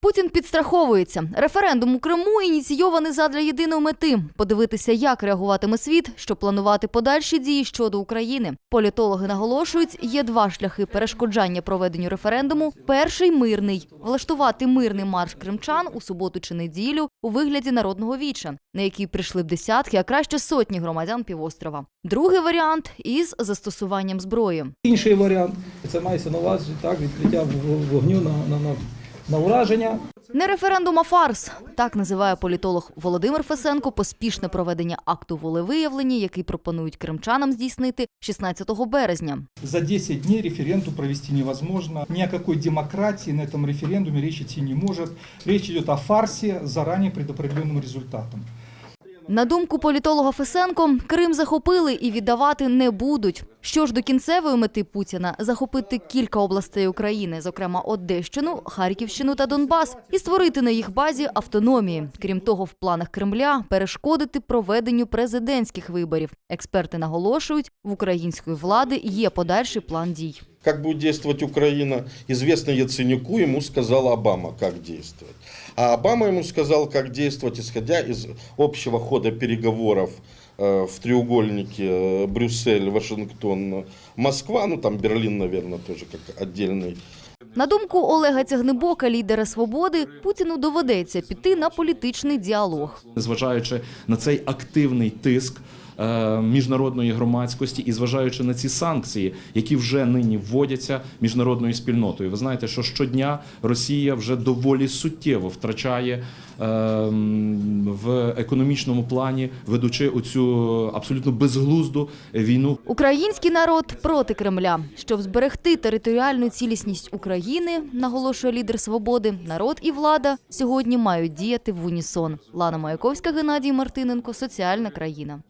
Путін підстраховується. Референдум у Криму ініційований задля єдиної мети подивитися, як реагуватиме світ, щоб планувати подальші дії щодо України. Політологи наголошують, є два шляхи перешкоджання проведенню референдуму. Перший мирний влаштувати мирний марш кримчан у суботу чи неділю у вигляді народного віча, на який прийшли б десятки, а краще сотні громадян півострова. Другий варіант із застосуванням зброї. Інший варіант це мається на увазі так, відкриття вогню на, на, на, на ураження. Не референдум, а фарс. Так називає політолог Володимир Фесенко поспішне проведення акту волевиявлення, який пропонують кримчанам здійснити 16 березня. За 10 днів референдум провести невозможно. Ніякої демократії на этом референдумі речь идти не може. Речь йде о фарсі з заранее предопределенным результатом. На думку політолога Фесенко, Крим захопили і віддавати не будуть. Що ж до кінцевої мети Путіна захопити кілька областей України, зокрема Одещину, Харківщину та Донбас, і створити на їх базі автономії. Крім того, в планах Кремля перешкодити проведенню президентських виборів. Експерти наголошують, в української влади є подальший план дій Как будет действовать Украина, известно Яценюку, ему сказал Обама, как действовать. А Обама ему сказал, как действовать, исходя из общего хода переговоров э, в треугольнике э, Брюссель, Вашингтон, Москва, ну там Берлин, наверное, тоже как отдельный На думку Олега Тягнебока, лідера свободи, Путіну доведеться піти на політичний діалог. зважаючи на цей активний тиск е, міжнародної громадськості і зважаючи на ці санкції, які вже нині вводяться міжнародною спільнотою. Ви знаєте, що щодня Росія вже доволі суттєво втрачає е, в економічному плані, ведучи оцю абсолютно безглузду війну Український народ проти Кремля. Щоб зберегти територіальну цілісність України, наголошує лідер свободи, народ і влада сьогодні мають діяти в унісон. Лана Маяковська, Геннадій Мартиненко, соціальна країна.